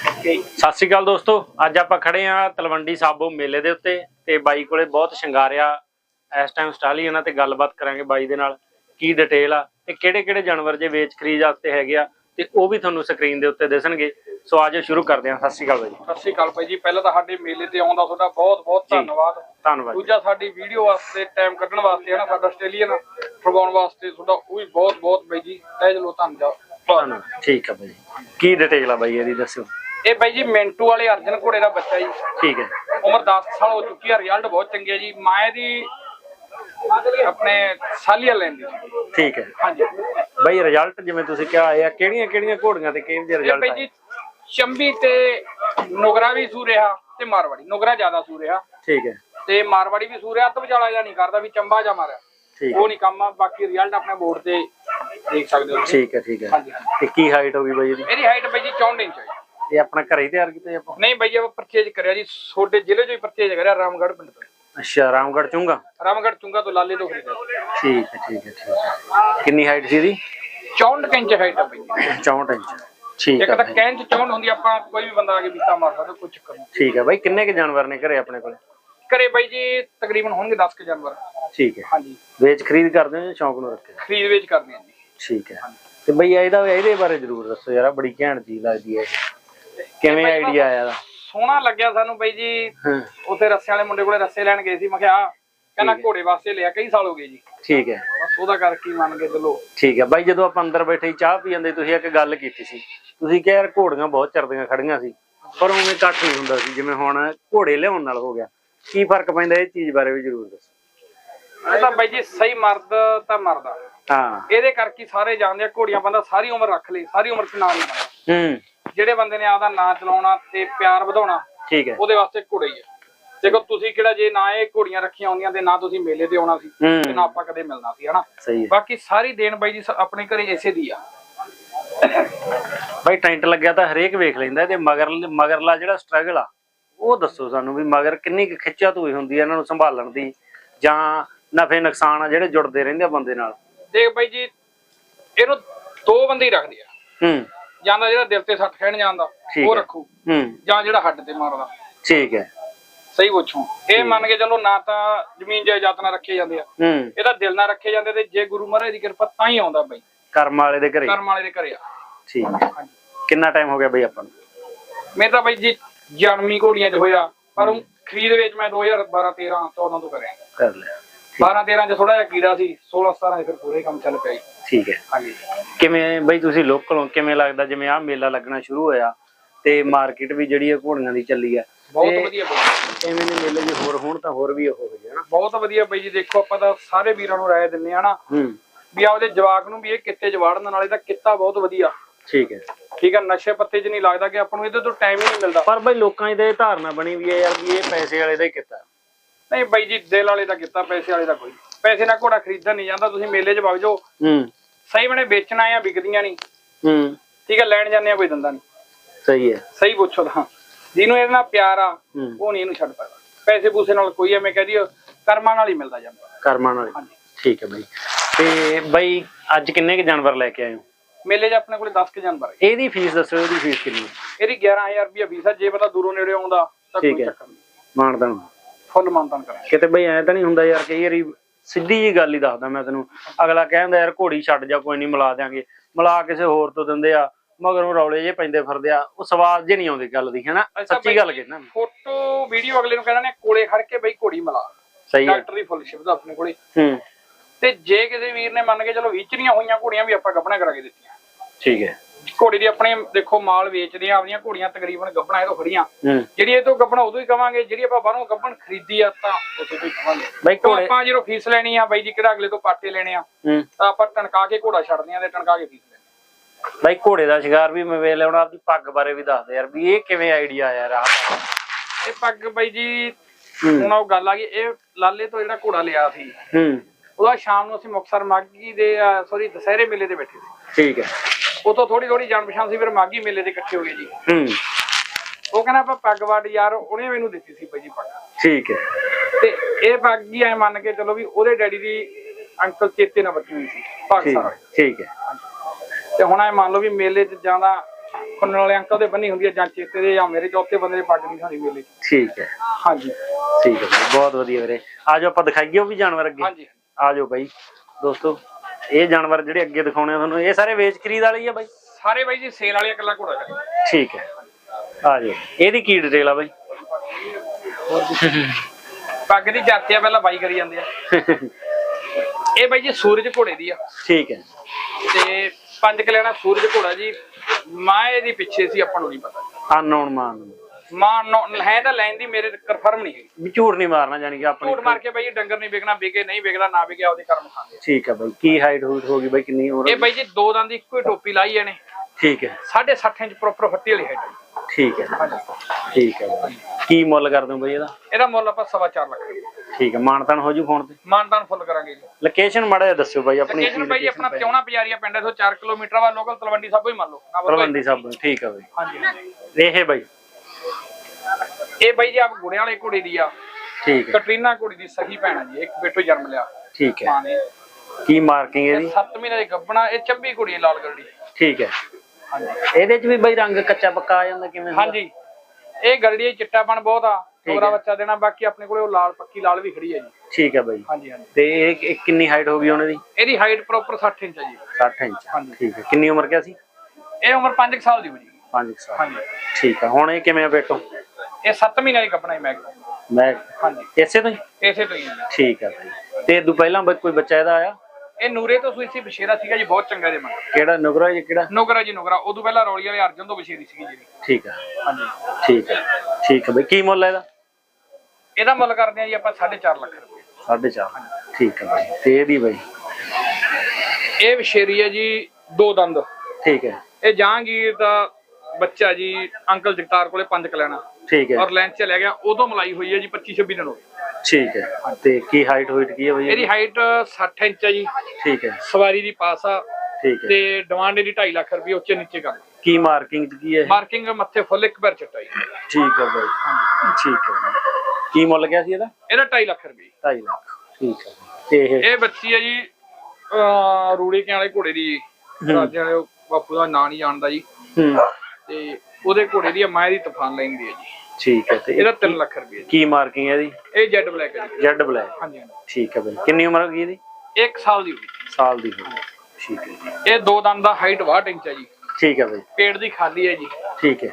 ਸਤਿ ਸ਼੍ਰੀ ਅਕਾਲ ਦੋਸਤੋ ਅੱਜ ਆਪਾਂ ਖੜੇ ਆ ਤਲਵੰਡੀ ਸਾਬੋ ਮੇਲੇ ਦੇ ਉੱਤੇ ਤੇ ਬਾਈ ਕੋਲੇ ਬਹੁਤ ਸ਼ਿੰਗਾਰਿਆ ਇਸ ਟਾਈਮ ਸਟਾਲੀ ਇਹਨਾਂ ਤੇ ਗੱਲਬਾਤ ਕਰਾਂਗੇ ਬਾਈ ਦੇ ਨਾਲ ਕੀ ਡਿਟੇਲ ਆ ਤੇ ਕਿਹੜੇ ਕਿਹੜੇ ਜਾਨਵਰ ਜੇ ਵੇਚ ਖਰੀਦ ਵਾਸਤੇ ਹੈਗੇ ਆ ਤੇ ਉਹ ਵੀ ਤੁਹਾਨੂੰ ਸਕਰੀਨ ਦੇ ਉੱਤੇ ਦਿਸਣਗੇ। ਸੋ ਆਜੋ ਸ਼ੁਰੂ ਕਰਦੇ ਹਾਂ। ਸਤਿ ਸ਼੍ਰੀ ਅਕਾਲ ਬਾਈ ਸਤਿ ਸ਼੍ਰੀ ਅਕਾਲ ਭਾਈ ਜੀ। ਪਹਿਲਾਂ ਤਾਂ ਸਾਡੇ ਮੇਲੇ ਤੇ ਆਉਣ ਦਾ ਤੁਹਾਡਾ ਬਹੁਤ ਬਹੁਤ। ਧੰਨਵਾਦ। ਧੰਨਵਾਦ। ਦੂਜਾ ਸਾਡੀ ਵੀਡੀਓ ਵਾਸਤੇ ਟਾਈਮ ਕੱਢਣ ਵਾਸਤੇ ਹੈ ਨਾ ਸਾਡਾ ਆਸਟ੍ਰੇਲੀਅਨ ਫਰਵਾਉਣ ਵਾਸਤੇ ਤੁਹਾਡਾ ਉਹ ਵੀ ਬਹੁਤ ਬਹੁਤ ਬਾਈ ਜੀ। ਤਹਿ ਦਿਲੋਂ ਧੰਨਵਾਦ। ਧੰਨਵਾਦ ਠੀਕ ਆ ਬਾਈ। ਕੀ ਡਿਟੇਲ ਆ ਬਾਈ ਇਹਦੀ ਦੱਸਿਓ। ਇਹ ਬਾਈ ਜੀ ਮਿੰਟੂ ਵਾਲੇ ਅਰਜਨ ਘੋੜੇ ਦਾ ਬੱਚਾ ਜੀ। ਠੀਕ ਹੈ। ਉਮਰ 10 ਸਾਲ ਹੋ ਚੁੱਕੀ ਹੈ ਰਿਜ਼ਲਟ ਬਹੁਤ ਚੰਗੇ ਹੈ ਜੀ। ਮਾਏ ਦੀ ਆਪਣੇ ਸਾਲੀਆ ਲੈਂਦੀ ਠੀਕ ਹੈ। ਹਾਂਜੀ। ਬਾਈ ਰਿਜ਼ਲਟ ਜਿਵੇਂ ਤੁਸੀਂ ਕਿਹਾ ਆਇਆ ਕਿਹੜੀਆਂ ਕਿਹੜੀਆਂ ਘੋੜੀਆਂ ਤੇ ਕਿਹੋ ਜਿਹੇ ਇਹ ਰਿਜ਼ਲਟ ਬਾਈ ਜੀ ਚੰਬੀ ਤੇ ਨੁਗਰਾ ਵੀ ਸੂ ਰਿਹਾ ਤੇ ਮਾਰਵਾੜੀ। ਨੁਗਰਾ ਜ਼ਿਆਦਾ ਸੂ ਰਿਹਾ। ਠੀਕ ਹੈ। ਤੇ ਮਾਰਵਾੜੀ ਵੀ ਸੂ ਰਿਹਾ ਅੱਧ ਵਿਚਾਲਾ ਜਾਂ ਨਹੀਂ ਕਰਦਾ ਵੀ ਚੰਬਾ ਜਾਂ ਮਾਰਿਆ। ਉਹ ਨਹੀਂ ਕੰਮ ਆ ਬਾਕੀ ਰਿਜ਼ਲਟ ਆਪਣੇ ਬੋਰਡ ਤੇ ਦੇਖ ਸਕਦੇ ਹੋ। ਠੀਕ ਹੈ ਠੀਕ ਹੈ। ਹਾਂਜੀ ਤੇ ਕੀ ਹਾਈਟ ਹੋਗੀ ਬਾਈ ਇਹਦੀ ਇਹਦੀ ਹਾਈਟ ਬਾਈ ਜੀ 64 ਇੰਚ ਹੈ। ਇਹ ਆਪਣਾ ਘਰੇ ਹੀ ਤਿਆਰ ਕੀਤਾ ਜੀ ਆਪਾਂ? ਨਹੀਂ ਬਾਈ ਆਪਾਂ ਪਰਚੇਜ ਕਰਿਆ ਜੀ ਛੋਟੇ ਜ਼ਿਲ੍ਹੇ ਚੋਂ ਹੀ ਪਰਚੇਜ ਕਰਿਆ ਰਾਮਗੜ੍ਹ ਪਿੰਡ ਤੋਂ। ਅੱਛਾ ਰਾਮਗੜ੍ਹ ਚੁੰਗਾ? ਰਾਮਗੜ੍ਹ ਚੁੰਗਾ ਤੋਂ ਲਾਲੇ ਤੋਂ ਖਰੀਦਿਆ ਠੀਕ ਹੈ ਠੀਕ ਹੈ ਠੀਕ ਹੈ। ਕਿੰਨੀ ਹਾਈਟ ਸੀ ਇਹਦੀ? 64 ਇੰਚ ਹਾਈਟ ਆ ਬਾਈ ਜੀ। 64 ਇੰਚ। ਠੀਕ ਇੱਕ ਹੈ ਤਾਂ ਬਾਈ। ਕਹਿਣ ਚ 64 ਹੁੰਦੀ ਆਪਾਂ ਕੋਈ ਵੀ ਬੰਦਾ ਆ ਕੇ ਬੀਤਾ ਮਾਰ ਸਕਦਾ ਕੋਈ ਚੱਕਰ ਨਹੀਂ ਠੀਕ ਹੈ ਬਾਈ ਕਿੰਨੇ ਕੇ ਜਾਨਵਰ ਨੇ ਘਰੇ ਆਪਣੇ ਕੋਲ? ਘਰੇ ਬਾਈ ਜੀ ਤਕਰੀਬਨ ਹੋਣਗੇ 10 ਕੇ ਜਾਨਵਰ। ਠੀਕ ਹੈ। ਹਾਂਜੀ। ਵੇਚ ਖਰੀਦ ਕਰਦੇ ਹੋ ਜਾਂ ਸ਼ੌਂਕ ਨੂੰ ਰੱਖਿਆ ਖਰੀਦ ਵੇਚ ਕਰਦੇ ਆ ਜੀ। ਠੀਕ ਹੈ। ਤੇ ਬਈ ਇਹਦਾ ਇਹਦੇ ਬਾਰੇ ਜ਼ਰੂਰ ਦੱਸੋ ਯਾਰ ਬੜੀ ਘੈਂਟ ਚੀਜ਼ ਲੱਗਦੀ ਹੈ। ਕਿਵੇਂ ਆਈਡੀਆ ਆਇਆ ਦਾ ਸੋਹਣਾ ਲੱਗਿਆ ਸਾਨੂੰ ਬਾਈ ਜੀ। ਉੱਥੇ ਰੱਸੇ ਵਾਲੇ ਮੁੰਡੇ ਕੋਲੇ ਰੱਸੇ ਲੈਣ ਗਏ ਸੀ ਮੈਂ ਕਿਹਾ ਕਹਿੰਦਾ ਘੋੜੇ ਵਾਸਤੇ ਲਿਆ ਕਈ ਸਾਲ ਹੋ ਗਏ ਜੀ। ਠੀਕ ਹੈ। ਬਸ ਉਹਦਾ ਕਰਕੇ ਮੰਨ ਕੇ ਚਲੋ। ਠੀਕ ਹੈ। ਬਾਈ ਜਦੋਂ ਆਪਾਂ ਅੰਦਰ ਬੈਠੇ ਚਾਹ ਪੀ ਜਾਂਦੇ ਤੁਸੀਂ ਇੱਕ ਗੱਲ ਕੀਤੀ ਸੀ। ਤੁਸੀਂ ਕਿਹਾ ਯਾਰ ਘੋੜੀਆਂ ਬਹੁਤ ਚਰਦੀਆਂ ਖੜੀਆਂ ਸੀ। ਪਰ ਉਵੇਂ ਇਕੱਠ ਨਹੀਂ ਹੁੰਦਾ ਸੀ ਜਿਵੇਂ ਹੁਣ ਘੋੜੇ ਲਿਆਉਣ ਨਾਲ ਹੋ ਗਿਆ। ਕੀ ਫ਼ਰਕ ਪੈਂਦਾ ਇਹ ਚੀਜ਼ ਬਾਰੇ ਵੀ ਜ਼ਰੂਰ ਦੱਸੋ। ਇਹ ਤਾਂ ਬਾਈ ਜੀ ਸਹੀ ਮਰਦ ਤਾਂ ਮਰਦਾ। ਹਾਂ। ਇਹਦੇ ਕਰਕੇ ਹੀ ਸਾਰੇ ਜਾਣਦੇ ਆ ਘੋੜੀਆਂ ਬੰਦਾ ਸਾਰੀ ਉਮਰ ਰੱਖ ਲਈ ਸਾਰੀ ਉਮਰ ਚ ਨਹੀਂ ਹੂੰ ਜਿਹੜੇ ਬੰਦੇ ਨੇ ਆਪਦਾ ਨਾਂ ਚਲਾਉਣਾ ਤੇ ਪਿਆਰ ਵਧਾਉਣਾ ਠੀਕ ਹੈ। ਉਹਦੇ ਵਾਸਤੇ ਘੋੜਾ ਹੀ ਆ। ਦੇਖੋ ਤੁਸੀਂ ਕਿਹੜਾ ਜੇ ਨਾ ਇਹ ਘੋੜੀਆਂ ਰੱਖੀਆਂ ਹੁੰਦੀਆਂ ਤੇ ਨਾ ਤੁਸੀਂ ਮੇਲੇ ਤੇ ਆਉਣਾ ਸੀ ਹੂੰ। ਤੇ ਨਾ ਆਪਾਂ ਕਦੇ ਮਿਲਣਾ ਸੀ ਹਨਾ? ਹੈ। ਬਾਕੀ ਸਾਰੀ ਦੇਣ ਬਾਈ ਜੀ ਆਪਣੇ ਘਰੇ ਇਸੇ ਦੀ ਆ। ਬਾਈ ਟੈਂਟ ਲੱਗਿਆ ਤਾਂ ਹਰੇਕ ਵੇਖ ਲੈਂਦਾ ਇਹਦੇ ਮਗਰ ਮਗਰਲਾ ਜਿਹੜਾ ਸਟਰਗਲ ਆ ਉਹ ਦੱਸੋ ਸਾਨੂੰ ਵੀ ਮਗਰ ਕਿੰਨੀ ਕੁ ਖਿੱਚਾ ਧੂਈ ਹੁੰਦੀ ਹੈ ਇਹਨਾਂ ਨੂੰ ਸੰਭਾਲਣ ਦੀ ਜਾਂ ਨਫੇ ਨੁਕਸਾਨ ਆ ਜਿਹੜੇ ਜੁੜਦੇ ਰਹਿੰਦੇ ਆ ਬੰਦੇ ਨਾਲ? ਦੇਖ ਬਾਈ ਜੀ ਇਹਨੂੰ ਦੋ ਬੰਦੇ ਹੀ ਰੱਖਦੇ ਆ। ਹੂੰ। ਜਾਂਦਾ ਜਿਹੜਾ ਦਿਲ ਤੇ ਸੱਟ ਖੈਣ ਜਾਂਦਾ ਠੀਕ ਉਹ ਹੈ। ਰੱਖੂ। ਹੂੰ। ਜਾਂ ਜਿਹੜਾ ਹੱਡ ਤੇ ਮਾਰਦਾ। ਠੀਕ ਹੈ। ਸਹੀ ਪੁੱਛੋ। ਇਹ ਮੰਨ ਕੇ ਚਲੋ ਨਾ ਤਾਂ ਜ਼ਮੀਨ ਜਾਇਦਾਦ ਨਾਲ ਰੱਖੇ ਜਾਂਦੇ ਆ। ਹੂੰ। ਇਹਦਾ ਦਿਲ ਨਾਲ ਰੱਖੇ ਜਾਂਦੇ ਤੇ ਜੇ ਗੁਰੂ ਮਹਾਰਾਜ ਦੀ ਕਿਰਪਾ ਤਾਂ ਹੀ ਆਉਂਦਾ ਬਾਈ। ਕਰਮ ਵਾਲੇ ਦੇ ਘਰੇ। ਕਰਮ ਵਾਲੇ ਦੇ ਘਰੇ ਆ। ਠੀਕ। ਹੈ ਕਿੰਨਾ ਟਾਈਮ ਹੋ ਗਿਆ ਬਈ ਆਪਾਂ ਨੂੰ? ਮੇਰੇ ਤਾਂ ਬਾਈ ਜੀ ਜਨਮੀ ਘੋੜੀਆਂ 'ਚ ਹੋਇਆ ਪਰ ਉਹ ਖਰੀਦ ਵਿੱਚ ਮੈਂ 2012 13 14 ਤੋਂ ਕਰਿਆ। ਕਰ ਲਿਆ। 12 13 'ਚ ਥੋੜਾ ਜਿਹਾ ਕੀੜਾ ਸੀ 16 17 'ਚ ਫਿਰ ਪੂਰੇ ਕੰਮ ਚੱਲ ਪਿਆ ਜੀ। ਠੀਕ ਹੈ। ਹਾਂਜੀ। ਕਿਵੇਂ ਬਈ ਤੁਸੀਂ ਲੋਕਲੋਂ ਕਿਵੇਂ ਲੱਗਦਾ ਜਿਵੇਂ ਆਹ ਮੇਲਾ ਲੱਗਣਾ ਸ਼ੁਰੂ ਹੋਇਆ ਤੇ ਮਾਰਕੀਟ ਵੀ ਜਿਹੜੀ ਹੈ ਘੋੜੀਆਂ ਦੀ ਚੱਲੀ ਆ? ਬਹੁਤ ਤੇ ਵਧੀਆ ਬਾਈ। ਐਵੇਂ ਦੇ ਮੇਲੇ ਜੇ ਹੋਰ ਹੋਣ ਤਾਂ ਹੋਰ ਵੀ ਹੋ ਨਾ। ਬਹੁਤ ਵਧੀਆ ਬਾਈ ਜੀ ਦੇਖੋ ਆਪਾਂ ਤਾਂ ਸਾਰੇ ਵੀਰਾਂ ਨੂੰ ਰਾਏ ਦਿੰਨੇ ਆ ਨਾ ਹੂੰ। ਵੀ ਆਪਦੇ ਜਵਾਕ ਨੂੰ ਵੀ ਇਹ ਕਿੱਤੇ 'ਚ ਵਾੜਨ ਨਾਲੇ ਤਾਂ ਕਿੱਤਾ ਬਹੁਤ ਵਧੀਆ। ਠੀਕ ਹੈ। ਠੀਕ ਆ ਨਸ਼ੇ ਪੱਤੇ 'ਚ ਨਹੀਂ ਲੱਗਦਾ ਕਿ ਆਪਾਂ ਨੂੰ ਇਹਦੇ ਤੋਂ ਟਾਈਮ ਹੀ ਨਹੀਂ ਮਿਲਦਾ। ਪਰ ਬਈ ਲੋਕਾਂ ਦੀ ਤਾਂ ਇਹ ਧਾਰਨਾ ਬਣੀ ਵੀ ਹੈ ਯਾਰ ਵੀ ਇਹ ਪੈਸੇ ਵਾਲੇ ਦਾ ਹੀ ਕੀਤਾ। ਨਹੀਂ ਬਾਈ ਜੀ ਦਿਲ ਵਾਲੇ ਦਾ ਕਿੱਤਾ ਪੈਸੇ ਵਾਲੇ ਦਾ ਕੋਈ। ਪੈਸੇ ਨਾਲ ਘੋੜਾ ਖਰੀਦਣ ਨਹੀਂ ਜਾਂਦਾ ਤੁਸੀਂ ਮੇਲੇ 'ਚ ਵਗ ਜਾਓ। ਹੂੰ। ਸਹੀ ਬਣੇ ਵੇਚਣਾ ਆ ਵਿਕਦੀਆਂ ਨਹੀਂ। ਹੂੰ। ਠੀਕ ਆ ਲੈਣ ਜਾਂਦੇ ਆ ਕੋਈ ਦਿੰਦਾ ਨਹੀਂ। ਸਹੀ ਹੈ। ਸਹੀ ਪੁੱਛੋ ਤਾਂ। ਜਿਹਨੂੰ ਇਹਦੇ ਨਾਲ ਪਿਆਰ ਆ ਹੂੰ। ਉਹ ਨਹੀਂ ਇਹਨੂੰ ਛੱਡ ਪਾਏਗਾ ਪੈਸੇ ਪੂਸੇ ਨਾਲ ਕੋਈ ਐਵੇਂ ਕਹਿ ਦਿਓ ਕਰਮਾਂ ਨਾਲ ਹੀ ਮਿਲਦਾ ਜਾਂਦਾ। ਕਰਮਾਂ ਨਾਲ ਹਾਂਜੀ। ਠੀਕ ਹੈ ਬਈ। ਤੇ ਬਈ ਅੱਜ ਕਿੰਨੇ ਕੁ ਜਾਨਵਰ ਲੈ ਕੇ ਆਏ ਹੋ? ਮੇਲੇ 'ਚ ਆਪਣੇ ਕੋਲੇ 10 ਕੇ ਜਾਨਵਰ ਹੈ। ਇਹਦੀ ਫੀਸ ਦੱਸੋ ਇਹਦੀ ਫੀਸ ਕਿੰਨੀ ਹੈ? ਇਹਦੀ 11000 ਰੁਪਏ ਫੀਸ ਆ ਜੇ ਬੰਦਾ ਦੂਰੋਂ ਨੇੜੇ ਆਉਂਦਾ ਤਾਂ ਕੋਈ ਠੀਕ ਹੈ। ਚੱਕਰ ਨਹੀਂ। ਮਾਨਦਾਨ। ਫੁੱਲ ਮਾਨਤਾਨ ਕਰਾਂਗੇ। ਕਿਤੇ ਬਈ ਐ ਤਾਂ ਨਹੀਂ ਹੁੰਦਾ ਯਾਰ ਕਈ ਵਾਰੀ ਸਿੱਧੀ ਜੀ ਗੱਲ ਹੀ ਦੱਸਦਾ ਮੈਂ ਤੈਨੂੰ। ਅਗਲਾ ਕਹਿੰਦਾ ਯਾਰ ਘੋੜੀ ਛੱਡ ਜਾ ਕੋਈ ਨਹੀਂ ਮਿਲਾ ਦਿਆਂਗੇ। ਮਿਲਾ ਕਿਸੇ ਹੋਰ ਤੋਂ ਦਿੰਦੇ ਆ ਮਗਰ ਉਹ ਰੌਲੇ ਜੇ ਪੈਂਦੇ ਫਿਰਦੇ ਆ। ਉਹ ਸਵਾਦ ਜੇ ਨਹੀਂ ਆਉਂਦੀ ਗੱਲ ਦੀ ਹੈਨਾ? ਸੱਚੀ ਗੱਲ ਕਹਿਣਾ ਫੋਟੋ ਵੀਡੀਓ ਅਗਲੇ ਨੂੰ ਕਹਿਣਾ ਨੇ ਕੋਲੇ ਖੜ ਕੇ ਬਈ ਘੋੜੀ ਮਿਲਾ। ਸਹੀ ਹੈ। ਡਾਕਟਰ ਦੀ ਫੁੱਲ ਸ਼ਿਫਟ ਆਪਣੇ ਕੋਲੇ। ਹੂੰ। ਤੇ ਜੇ ਕਿਸੇ ਵੀਰ ਨੇ ਮੰਨ ਕੇ ਚਲੋ ਵਿਚਰੀਆਂ ਹੋਈਆਂ ਘੋੜੀਆਂ ਵੀ ਆਪਾਂ ਗੱਭਣਾ ਕਰਾ ਕੇ ਦਿੱਤੀਆਂ। ਠੀਕ ਹੈ। ਘੋੜੀ ਦੀ ਆਪਣੇ ਦੇਖੋ ਮਾਲ ਵੇਚਦੇ ਆ ਆਪਣੀਆਂ ਘੋੜੀਆਂ ਤਕਰੀਬਨ ਗੱਭਣਾ ਇਹ ਤੋਂ ਖੜੀਆਂ ਜਿਹੜੀ ਇਹ ਤੋਂ ਗੱਭਣ ਉਦੋਂ ਹੀ ਕਵਾਂਗੇ ਜਿਹੜੀ ਆਪਾਂ ਬਾਹਰੋਂ ਗੱਭਣ ਖਰੀਦੀ ਆ ਤਾਂ ਉਸੇ ਤੋਂ ਹੀ ਕਵਾਂਗੇ। ਬਈ ਘੋੜੇ ਆਪਾਂ ਜਦੋਂ ਫੀਸ ਲੈਣੀ ਆ ਬਾਈ ਜੀ ਕਿਹੜਾ ਅਗਲੇ ਤੋਂ ਪਾਟੇ ਲੈਣੇ ਆ ਤਾਂ ਆਪਾਂ ਟਣਕਾ ਕੇ ਘੋੜਾ ਛੱਡਦੇ ਆ ਤੇ ਟਣਕਾ ਕੇ ਫੀਸ ਆ। ਬਈ ਘੋੜੇ ਦਾ ਸ਼ਿਕਾਰ ਵੀ ਮੈਂ ਵੇਖ ਲਿਆ ਆਪਦੀ ਪੱਗ ਬਾਰੇ ਵੀ ਦੱਸ ਦੇ ਯਾਰ ਵੀ ਇਹ ਕਿਵੇਂ ਆਈਡੀਆ ਆਇਆ ਰਾਹ ਇਹ ਪੱਗ ਬਾਈ ਜੀ ਹੁਣ ਉਹ ਗੱਲ ਆ ਗਈ ਇਹ ਲਾਲੇ ਤੋਂ ਜਿਹੜਾ ਘੋੜਾ ਲਿਆ ਸੀ ਉਹਦਾ ਸ਼ਾਮ ਨੂੰ ਅਸੀਂ ਮੁਕਤਸਰ ਮਾਗੀ ਦੇ ਸੌਰੀ ਦੁਸਹਿਰੇ ਮੇਲੇ ਤੇ ਬੈਠੇ ਸੀ। ਠੀਕ ਹੈ। ਉਤੋਂ ਥੋੜੀ ਥੋੜੀ ਜਾਣ ਪਛਾਣ ਸੀ ਫਿਰ ਮਾਗੀ ਮੇਲੇ ਤੇ ਇਕੱਠੇ ਹੋ ਗਏ ਜੀ। ਹੂੰ। ਉਹ ਕਹਿੰਦਾ ਆਪਾਂ ਪੱਗ ਯਾਰ ਉਹਨੇ ਮੈਨੂੰ ਦਿੱਤੀ ਸੀ ਬਾਈ ਜੀ ਪੱਗ। ਠੀਕ ਹੈ। ਤੇ ਇਹ ਪੱਗ ਐ ਮੰਨ ਕੇ ਚਲੋ ਵੀ ਉਹਦੇ ਡੈਡੀ ਦੀ ਅੰਕਲ ਚੇਤੇ ਨਾਲ ਬੱਟੀ ਹੋਈ ਸੀ ਠੀਕ ਪਾਕਿਸਤਾਨ ਵਾਲੇ ਠੀਕ ਹੈ। ਤੇ ਹੁਣ ਐ ਮੰਨ ਲਓ ਵੀ ਮੇਲੇ 'ਚ ਜਾਂਦਾ ਖੁੰਨਣ ਵਾਲੇ ਅੰਕਲ ਦੇ ਬੰਨੀ ਹੁੰਦੀ ਹੈ ਜਾਂ ਚੇਤੇ ਦੇ ਜਾਂ ਮੇਰੇ ਚੌਥੇ ਬੰਦੇ ਦੇ ਪੱਗ ਨਹੀਂ ਸਾਡੀ ਮੇਲੇ 'ਚ। ਠੀਕ ਹੈ। ਹਾਂਜੀ। ਠੀਕ ਹੈ ਬਾਈ, ਬਹੁਤ ਵਧੀਆ ਵੀਰੇ। ਆਜੋ ਆਪਾਂ ਦਿਖਾਈਏ ਉਹ ਵੀ ਜਾਨਵਰ ਅੱਗੇ। ਹਾਂਜੀ। ਆਜੋ ਬਾਈ। ਦੋਸਤੋ ਇਹ ਜਾਨਵਰ ਜਿਹੜੇ ਅੱਗੇ ਦਿਖਾਉਣੇ ਆ ਤੁਹਾਨੂੰ ਇਹ ਸਾਰੇ ਵੇਚ ਖਰੀਦ ਵਾਲੇ ਹੀ ਆ ਬਾਈ? ਸਾਰੇ ਬਾਈ ਜੀ ਸੇਲ ਵਾਲੇ ਇਕੱਲਾ ਘੋੜਾ ਕਰੀ। ਠੀਕ ਹੈ। ਆਜੋ ਇਹਦੀ ਕੀ ਡਿਟੇਲ ਆ ਬਾਈ? ਪੱਗ ਦੀ ਜਾਤੀ ਆ ਪਹਿਲਾਂ ਬਾਈ ਕਰੀ ਜਾਂਦੇ ਆ। ਇਹ ਬਾਈ ਜੀ ਸੂਰਜ ਘੋੜੇ ਦੀ ਆ। ਠੀਕ ਹੈ। ਤੇ ਪੰਜ ਕਲਿਆਣਾ ਸੂਰਜ ਘੋੜਾ ਜੀ ਮਾਂ ਇਹਦੀ ਪਿੱਛੇ ਸੀ ਆਪਾਂ ਨੂੰ ਨਹੀਂ ਪਤਾ। ਅਨਨੋਨ ਮਾਂ ਨੌ- ਹੈ ਤਾਂ ਲੈਣ ਦੀ ਮੇਰੇ ਕਨਫਰਮ ਨਹੀਂ ਹੈਗੀ ਵੀ ਝੂਠ ਨਹੀਂ ਮਾਰਨਾ ਜਾਨੀ ਕਿ ਆਪਣੀ ਝੂਠ ਮਾਰ ਕੇ ਬਾਈ ਡੰਗਰ ਨਹੀਂ ਵਿਕਣਾ ਵਿਕੇ ਨਹੀਂ ਵਿਕਦਾ ਨਾ ਵਿਕਿਆ ਉਹਦੇ ਕਰਮ ਖਾਂਦੇ ਠੀਕ ਹੈ ਬਾਈ ਕੀ ਹਾਈਟ ਹੂਟ ਹੋ ਗਈ ਬਾਈ ਕਿੰਨੀ ਉਮਰ ਇਹ ਬਾਈ ਜੀ ਦੋ ਦੰਦ ਦੀ ਇੱਕੋ ਹੀ ਟੋਪੀ ਲਾਈ ਇਹਨੇ। ਠੀਕ ਹੈ। 60 ਇੰਚ ਪ੍ਰੋਪਰ ਫੱਟੀ ਵਾਲੀ ਹੈਡ ਠੀਕ ਹੈ। ਠੀਕ ਹੈ ਬਾਈ। ਕੀ ਮੁੱਲ ਕਰ ਦੋ ਬਾਈ ਇਹਦਾ? ਇਹਦਾ ਮੁੱਲ ਆਪਾਂ ਸਵਾ ਚਾਰ ਲੱਖ ਰੁਪਏ। ਠੀਕ ਹੈ ਮਾਨਤਾਨ ਹੋ ਜੂ ਫੋਨ ਤੇ? ਮਾਨਦਾਨ ਫੁੱਲ ਕਰਾਂਗੇ ਜੀ। ਲੋਕੇਸ਼ਨ ਮਾੜਾ ਜਿਹਾ ਦੱਸਿਓ ਬਾਈ ਆਪਣੀ ਲੋਕੇਸ਼ਨ ਬਾਈ ਆਪਣਾ ਪਿਉਣਾ ਪਿਆਰੀਆ ਪਿੰਡ ਇਥੋਂ 4 ਕਿਲੋਮੀਟਰ ਵਾ ਲੋਕਲ ਤਲਵੰਡੀ ਸਾਬੋ ਹੀ ਮੰਨ ਲਓ। ਨਾ ਬੋਲੋ ਪ੍ਰਬੰਧੀ ਸਾਹਿਬ ਠੀਕ ਹੈ ਬਾਈ। ਹਾਂਜੀ ਹਾਂਜੀ। ਇਹ ਬਾਈ ਇਹ ਬਾਈ ਜੀ ਆਪ ਗੁੜਿਆਂ ਵਾਲੇ ਘੋੜੇ ਦੀ ਆ। ਠੀਕ ਹੈ। ਕਟਰੀਨਾ ਘੋੜੀ ਦੀ ਸਹੀ ਭੈਣ ਆ ਜੀ ਇੱਕ ਬੇਟੋ ਜਨਮ ਲਿਆ। ਠੀਕ ਹੈ। ਮਾਂ ਨੇ। ਕੀ ਮਾਰਕਿੰਗ ਇਹ ਇਹਦੀ 7 ਮਹੀਨੇ ਦੀ ਗੱਭਣਾ ਇਹ 26 ਕੁੜੀ ਲਾਲ ਗੜੜੀ ਠੀਕ ਹੈ। ਹਾਂਜੀ। ਇਹਦੇ ਚ ਵੀ ਬਾਈ ਰੰਗ ਕੱਚਾ ਪੱਕਾ ਆ ਜਾਂਦਾ ਕਿਵੇਂ? ਹਾਂਜੀ। ਇਹ ਗੜੜੀ ਚਿੱਟਾਪਣ ਬਹੁਤ ਆ ਹੈ। ਬੱਚਾ ਦੇਣਾ ਬਾਕੀ ਆਪਣੇ ਕੋਲੇ ਉਹ ਲਾਲ ਪੱਕੀ ਲਾਲ ਵੀ ਖੜੀ ਹੈ ਜੀ। ਠੀਕ ਹੈ ਬਾਈ। ਹਾਂਜੀ ਹਾਂਜੀ। ਤੇ ਇਹ ਕਿੰਨੀ ਹਾਈਟ ਹੋ ਗਈ ਉਹਨਾਂ ਦੀ ਇਹਦੀ ਹਾਈਟ ਪ੍ਰੋਪਰ 60 ਇੰਚ ਹੈ ਜੀ। 60 ਇੰਚ। ਹਾਂਜੀ। ਠੀਕ ਹੈ। ਕਿੰਨੀ ਉਮਰ ਕਿਆ ਸੀ? ਇਹ ਉਮਰ 5 ਸਾਲ ਦੀ ਹੋ ਜੀ। 5 ਸਾਲ। ਹਾਂਜੀ। ਠੀਕ ਹੈ। ਹੁਣ ਇਹ ਕਿਵੇਂ ਆ ਬੇਟੋ? ਇਹ 7 ਮਹੀਨੇ ਦੀ ਗੱਭਣਾ ਹੀ ਮੈਂ ਕਿਹਾ। ਮੈਂ ਹਾਂਜੀ। ਇਸੇ ਤੋਂ ਹੀ? ਇਸੇ ਤੋਂ ਹੀ। ਠੀਕ ਹੈ ਬਾਈ ਤੇ ਇਦੋਂ ਪਹਿਲਾਂ ਬਾਈ ਕੋਈ ਬੱਚਾ ਇਹਦਾ ਆਇਆ? ਇਹ ਨੂਰੇ ਤੋਂ ਸੂਈ ਸੀ ਬਸ਼ੇਰਾ ਸੀਗਾ ਜੀ ਬਹੁਤ ਚੰਗਾ ਦੇ ਮਨ ਕਿਹੜਾ ਨੁਗਰਾ ਜੀ ਕਿਹੜਾ? ਨੁਗਰਾ ਜੀ ਨੁਗਰਾ। ਉਦੋਂ ਪਹਿਲਾਂ ਰੌਲੀ ਵਾਲੇ ਅਰਜਨ ਤੋਂ ਬਸ਼ੇਰੀ ਸੀਗੀ ਜੀ। ਠੀਕ ਹੈ ਹਾਂਜੀ। ਠੀਕ ਹੈ ਠੀਕ ਹੈ ਬਾਈ। ਕੀ ਮੁੱਲ ਹੈ ਇਹਦਾ? ਇਹਦਾ ਮੁੱਲ ਕਰਦੇ ਆ ਜੀ ਆਪਾਂ 4.5 ਲੱਖ ਰੁਪਏ। 4.5 ਠੀਕ ਹੈ ਬਾਈ। ਤੇ ਇਹਦੀ ਬਾਈ? ਇਹ ਬਸ਼ੇਰੀ ਹੈ ਜੀ ਦੋ ਦੰਦ। ਠੀਕ ਹੈ ਇਹ ਜਹਾਂਗੀਰ ਦਾ ਬੱਚਾ ਜੀ ਅੰਕਲ ਜਗਤਾਰ ਕੋਲੇ ਪੰਜ ਕਲੈਣਾ ਠੀਕ ਹੈ। ਔਰ ਲੈਂਚ ਚ ਲੈ ਗਿਆ ਉਦੋਂ ਮਲਾਈ ਹੋਈ ਹੈ ਜੀ 25 26 ਦਿਨ ਹੋ ਗਏ ਠੀਕ ਹੈ। ਤੇ ਕੀ ਹਾਈਟ ਹੋਈਟ ਕੀ ਹੈ ਬਾਈ ਇਹਦੀ ਹਾਈਟ 60 ਇੰਚ ਹੈ ਜੀ। ਠੀਕ ਹੈ। ਸਵਾਰੀ ਦੀ ਪਾਸ ਆ। ਠੀਕ ਹੈ। ਤੇ ਡਿਮਾਂਡ ਇਹਦੀ 2.5 ਲੱਖ ਰੁਪਏ ਉੱਚੇ ਨੀਚੇ ਕਰ। ਕੀ ਮਾਰਕਿੰਗ ਕੀ ਹੈ? ਮਾਰਕਿੰਗ ਮੱਥੇ ਫੁੱਲ ਇੱਕ ਪੈਰ ਚਿੱਟਾ ਜੀ। ਠੀਕ ਹੈ ਬਾਈ। ਠੀਕ ਹੈ। ਕੀ ਮੁੱਲ ਗਿਆ ਸੀ ਇਹਦਾ? ਇਹਦਾ 2.5 ਲੱਖ ਰੁਪਏ। 2.5 ਲੱਖ। ਠੀਕ ਹੈ। ਤੇ ਇਹ? ਇਹ ਬੱਚੀ ਹੈ ਜੀ ਰੂੜੇ ਕੇ ਵਾਲੇ ਘੋੜੇ ਦੀ। ਰਾਜੇ ਵਾਲੇ ਬਾਪੂ ਦਾ ਨਾਂ ਨਹੀਂ ਜਾਣਦਾ ਜੀ। ਹੂੰ। ਤੇ ਉਹਦੇ ਘੋੜੇ ਦੀ ਮਾਇਆ ਦੀ ਤੂਫਾਨ ਲੈਣ ਦੀ ਹੈ ਜੀ। ਠੀਕ ਹੈ ਤੇ ਇਹਦਾ 3 ਲੱਖ ਰੁਪਏ ਜੀ। ਕੀ ਮਾਰਕਿੰਗ ਹੈ ਇਹਦੀ? ਇਹ ਜੈਡ ਬਲੈਕ ਹੈ ਜੀ। Jade black. ਹਾਂਜੀ ਠੀਕ ਹੈ ਬਾਈ। ਕਿੰਨੀ ਉਮਰ ਹੋ ਗਈ ਇਹਦੀ? ਇੱਕ ਸਾਲ ਦੀ ਸਾਲ ਦੀ ਹੋ ਗਈ। ਠੀਕ ਹੈ ਜੀ। ਇਹ ਦੋ ਦੰਦ ਦਾ ਹਾਈਟ 62 ਇੰਚ ਹੈ ਜੀ। ਠੀਕ ਹੈ ਬਾਈ। ਪੇਟ ਦੀ ਖਾਲੀ ਹੈ ਜੀ। ਠੀਕ ਹੈ।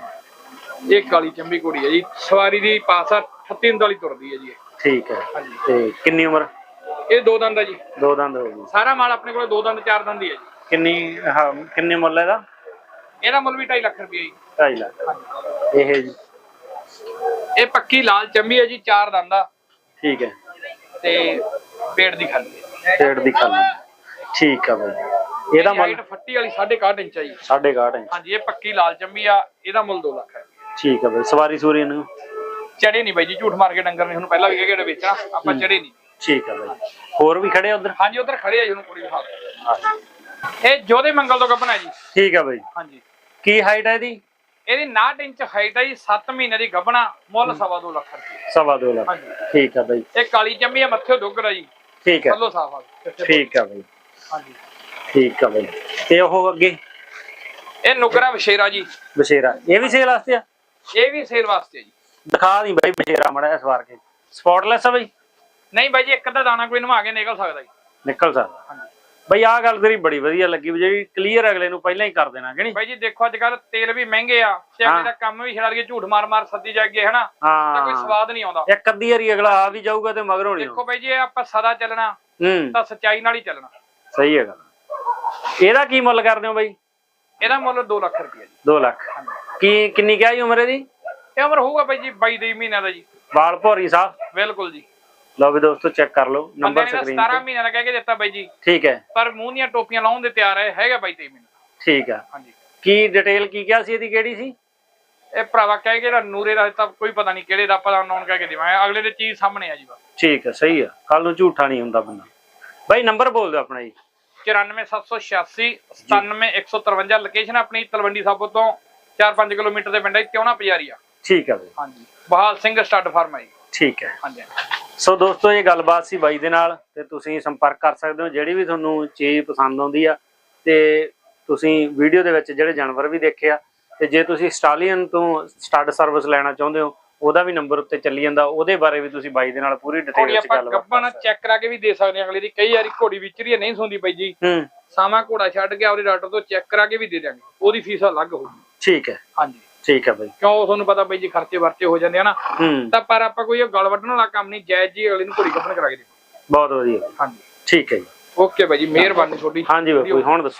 ਇਹ ਕਾਲੀ ਚੰਬੀ ਘੋੜੀ ਹੈ ਜੀ। ਸਵਾਰੀ ਦੀ ਪਾਸਾ 38 ਵਾਲੀ ਤੁਰਦੀ ਹੈ ਜੀ। ਠੀਕ ਹੈ। ਤੇ ਕਿੰਨੀ ਉਮਰ? ਇਹ ਦੋ ਦੰਦ ਹੈ ਜੀ। ਦੋ ਦੰਦ ਹੋ ਗਈ। ਸਾਰਾ ਮਾਲ ਆਪਣੇ ਕੋਲ ਦੋ ਦੰਦ ਚਾਰ ਦੰਦ ਹੀ ਹੈ ਜੀ। ਕਿੰਨੀ ਕਿੰਨੇ ਮੁੱਲ ਹੈ ਇਹਦਾ? ਇਹਦਾ ਮੁੱਲ ਵੀ 2.5 ਲੱਖ ਰੁਪਏ ਜੀ। 2.5 ਲੱਖ। ਇਹ ਜੀ। ਇਹ ਪੱਕੀ ਲਾਲ ਚੰਬੀ ਹੈ ਜੀ ਚਾਰ ਦੰਦ ਆ। ਠੀਕ ਹੈ। ਤੇ ਪੇਟ ਦੀ ਖਾਲੀ ਪੇੜ ਦੀ ਖਾਲੀ। ਠੀਕ ਹੈ ਬਾਈ। ਇਹਦਾ ਮੁੱਲ ਫੱਟੀ ਵਾਲੀ 6.5 ਇੰਚ ਹੈ ਜੀ। 6.5 ਇੰਚ। ਹਾਂਜੀ ਇਹ ਪੱਕੀ ਲਾਲ ਚੰਬੀ ਆ ਇਹਦਾ ਮੁੱਲ 2 ਲੱਖ ਹੈ। ਠੀਕ ਹੈ ਬਾਈ। ਸਵਾਰੀ ਸੂਰੀ ਨੂੰ ਚੜੇ ਨਹੀਂ ਬਾਈ ਜੀ ਝੂਠ ਮਾਰ ਕੇ ਡੰਗਰ ਨੇ ਤੁਹਾਨੂੰ ਪਹਿਲਾਂ ਵੀ ਕਿਹਾ ਕਿ ਵੇਚਣਾ ਆਪਾਂ ਚੜੇ ਨਹੀਂ। ਠੀਕ ਹੈ ਬਾਈ। ਹੋਰ ਵੀ ਖੜੇ ਉਧਰ? ਹਾਂਜੀ ਉਧਰ ਖੜੇ ਆ ਜੀ ਉਹਨੂੰ ਕੁੜੀ ਦਿਖਾ। ਇਹ ਜੋਧੇ ਮੰਗਲ ਤੋਂ ਗੱਭਣਾ ਜੀ। ਠੀਕ ਹੈ ਬਾਈ। ਹਾਂਜੀ। ਕੀ ਹਾਈਟ ਹੈ ਇਹਦੀ? ਇਹਦੀ 69 ਇੰਚ ਹਾਈਟ ਹੈ ਜੀ 7 ਮਹੀਨੇ ਦੀ ਗੱਭਣਾ ਮੁੱਲ ਸਵਾ ਦੋ ਲੱਖ ਰੁਪਏ। ਸਵਾ ਦੋ ਲੱਖ। ਹਾਂਜੀ। ਠੀਕ ਹੈ ਬਾਈ। ਇਹ ਕਾਲੀ ਚੰਬੀ ਆ ਮੱਥੇ ਡੋਗਰਾ ਜੀ ਠੀਕ ਹੈ ਥੱਲੋਂ ਸਾਫ਼ ਆ। ਠੀਕ ਹੈ ਬਾਈ। ਹਾਂਜੀ। ਠੀਕ ਹੈ ਬਾਈ। ਤੇ ਉਹ ਅੱਗੇ? ਇਹ ਨੁਗਰਾ ਬਸ਼ੇਰਾ ਜੀ। ਬਸ਼ੇਰਾ ਇਹ ਵੀ ਸੇਲ ਵਾਸਤੇ ਆ? ਇਹ ਵੀ ਸੇਲ ਵਾਸਤੇ ਜੀ। ਦਿਖਾ ਦੀ ਬਾਈ ਬਸ਼ੇਰਾ ਮੜਾ ਸਵਾਰ ਕੇ। ਸਪੌਟਲੈਸ ਆ ਬਾਈ? ਨਹੀਂ ਬਾਈ ਜੀ ਇੱਕ ਅੱਧਾ ਦਾਣਾ ਕੋਈ ਨਵਾ ਕੇ ਨਿਕਲ ਸਕਦਾ ਜੀ। ਨਿਕਲ ਸਕਦਾ। ਹਾਂਜੀ। ਬਈ ਆਹ ਗੱਲ ਤੇਰੀ ਬੜੀ ਵਧੀਆ ਲੱਗੀ ਵੀ ਜਿਹੜੀ ਕਲੀਅਰ ਅਗਲੇ ਨੂੰ ਪਹਿਲਾਂ ਹੀ ਕਰ ਦੇਣਾ ਕਿ ਨਹੀਂ? ਬਾਈ ਜੀ ਦੇਖੋ ਅੱਜ ਕੱਲ ਤੇਲ ਵੀ ਮਹਿੰਗੇ ਆ ਤੇ ਅਗਲੇ। ਦਾ ਕੰਮ ਵੀ ਛੜਾ ਕੇ ਝੂਠ ਮਾਰ ਮਾਰ ਸੱਦੀ ਜਾਗੇ ਹਨਾ? ਤਾਂ ਕੋਈ ਹਾਂ। ਸਵਾਦ ਨਹੀਂ ਆਉਂਦਾ। ਇੱਕ ਅੱਧੀ ਵਾਰੀ ਅਗਲਾ ਆ ਵੀ ਜਾਊਗਾ ਤੇ ਮਗਰੋਂ ਨਹੀਂ ਦੇਖੋ ਬਾਈ ਜੀ ਇਹ ਆਪਾਂ ਸਦਾ ਚੱਲਣਾ ਹੂੰ। ਤਾਂ ਸੱਚਾਈ ਨਾਲ ਹੀ ਚੱਲਣਾ। ਸਹੀ ਹੈ ਗੱਲ। ਇਹਦਾ ਕੀ ਮੁੱਲ ਕਰਦੇ ਹੋ ਬਾਈ? ਇਹਦਾ ਮੁੱਲ 2 ਲੱਖ ਰੁਪਏ ਜੀ। 2 ਲੱਖ। ਕੀ ਕਿੰਨੀ ਕਿਹਾ ਜੀ ਉਮਰ ਇਹਦੀ? ਇਹ ਉਮਰ ਹੋਊਗਾ ਬਾਈ ਜੀ 22 ਦੇ ਮਹੀਨਿਆਂ ਦਾ ਜੀ। ਵਾਲ ਭੌਰੀ ਸਾਹਿਬ ਬਿਲਕੁਲ ਜੀ। ਲਓ ਵੀ ਦੋਸਤੋ ਚੈੱਕ ਕਰ ਲਓ ਨੰਬਰ ਨੇ ਤਾਂ ਸਕਰੀਨ 17 ਤੇ। ਮਹੀਨਿਆਂ ਦਾ ਕਹਿ ਕੇ ਦਿੱਤਾ ਬਾਈ ਜੀ। ਠੀਕ ਹੈ। ਪਰ ਮੂੰਹ ਦੀਆਂ ਟੋਪੀਆਂ ਲਾਉਣ ਦੇ ਤਿਆਰ ਹੈ ਹੈਗਾ ਬਾਈ 23 ਮਹੀਨੇ ਠੀਕ ਹੈ ਹਾਂਜੀ। ਕੀ ਡਿਟੇਲ ਕੀ ਕਿਹਾ ਸੀ ਇਹਦੀ ਕਿਹੜੀ ਸੀ? ਇਹ ਭਰਾਵਾ ਕਹਿ ਕੇ ਜਿਹੜਾ ਨੂਰੇ ਦਾ ਤਾਂ ਕੋਈ ਪਤਾ ਨਹੀਂ ਕਿਹੜੇ ਦਾ ਪਤਾ ਨੌਨ ਕਹਿ ਕੇ ਦੇਵਾਂ। ਅਗਲੇ ਦੇ ਚੀਜ਼ ਸਾਹਮਣੇ ਆ ਜੀ ਬਸ। ਠੀਕ ਹੈ ਸਹੀ ਹੈ ਕੱਲ ਨੂੰ ਝੂਠਾ ਨਹੀਂ ਹੁੰਦਾ ਬੰਦਾ। ਬਾਈ ਨੰਬਰ ਬੋਲ ਦਿਓ ਆਪਣਾ ਜੀ। 94786 97153 ਲੋਕੇਸ਼ਨ ਆਪਣੀ ਤਲਵੰਡੀ ਸਾਬੋ ਤੋਂ 4-5 ਕਿਲੋਮੀਟਰ ਦੇ ਪਿੰਡ ਹੈ ਤਿਉਣਾ ਪਜਾਰੀਆ ਠੀਕ ਹੈ ਬਾਈ। ਹਾਂਜੀ। ਬਹਾਲ ਸਿੰਘ ਸਟੱਡ ਫਾਰਮ ਹੈ ਠੀਕ ਹੈ। ਹਾਂਜੀ। ਸੋ ਦੋਸਤੋ ਇਹ ਗੱਲਬਾਤ ਸੀ ਬਾਈ ਦੇ ਨਾਲ ਤੇ ਤੁਸੀਂ ਸੰਪਰਕ ਕਰ ਸਕਦੇ ਹੋ। ਜਿਹੜੀ ਵੀ ਤੁਹਾਨੂੰ ਚੀਜ਼ ਪਸੰਦ ਆਉਂਦੀ ਆ ਤੇ ਤੁਸੀਂ ਵੀਡੀਓ ਦੇ ਵਿੱਚ ਜਿਹੜੇ ਜਾਨਵਰ ਵੀ ਦੇਖੇ ਆ ਤੇ ਜੇ ਤੁਸੀਂ ਸਟਾਲੀਅਨ ਤੋਂ ਸਟੱਡ ਸਰਵਿਸ ਲੈਣਾ ਚਾਹੁੰਦੇ ਹੋ ਉਹਦਾ ਵੀ ਨੰਬਰ ਉੱਤੇ ਚੱਲੀ ਜਾਂਦਾ। ਉਹਦੇ ਬਾਰੇ ਵੀ ਤੁਸੀਂ ਬਾਈ ਦੇ ਨਾਲ ਪੂਰੀ ਡਿਟੇਲ ਵਿੱਚ ਆਪਾਂ ਗੱਲਬਾਤ ਗੱਬਾਂ ਨਾਲ ਚੈੱਕ ਕਰਾ ਕੇ ਵੀ ਦੇ ਸਕਦੇ ਹਾਂ। ਅਗਲੇ ਦੀ ਕਈ ਵਾਰੀ ਘੋੜੀ ਵਿਚਰੀ ਨਹੀਂ ਸੁਣਦੀ ਬਾਈ ਜੀ। ਹੂੰ। ਸਾਵਾਂ ਘੋੜਾ ਛੱਡ ਕੇ ਆਪਦੇ ਡਾਕਟਰ ਤੋਂ ਚੈੱਕ ਕਰਾ ਕੇ ਵੀ ਦੇ ਦਿਆਂਗੇ। ਉਹਦੀ ਫੀਸ ਅਲੱਗ ਹੋਊਗੀ। ਠੀਕ ਹੈ। ਹਾਂਜੀ। ਠੀਕ ਹੈ ਬਾਈ। ਕਿਉਂ ਤੁਹਾਨੂੰ ਪਤਾ ਬਾਈ ਜੀ ਖਰਚੇ ਵਰਚੇ ਹੋ ਜਾਂਦੇ ਆ ਨਾ ਤਾਂ ਪਰ ਆਪਾਂ ਕੋਈ ਗਲ ਵੱਢਣ ਵਾਲਾ ਕੰਮ ਨਹੀਂ ਜਾਇਜ਼ ਜੀ ਅਗਲੇ ਨੂੰ ਘੋੜੀ ਗੱਭਣ ਕਰਾ ਕੇ ਦੇ ਬਹੁਤ ਵਧੀਆ। ਹਾਂਜੀ। ਠੀਕ ਹੈ ਜੀ। ਓਕੇ ਬਾਈ ਜੀ ਮਿਹਰਬਾਨੀ ਤੁਹਾਡੀ। ਹਾਂਜੀ ਜੀ, ਹੁਣ ਦੱਸੋ।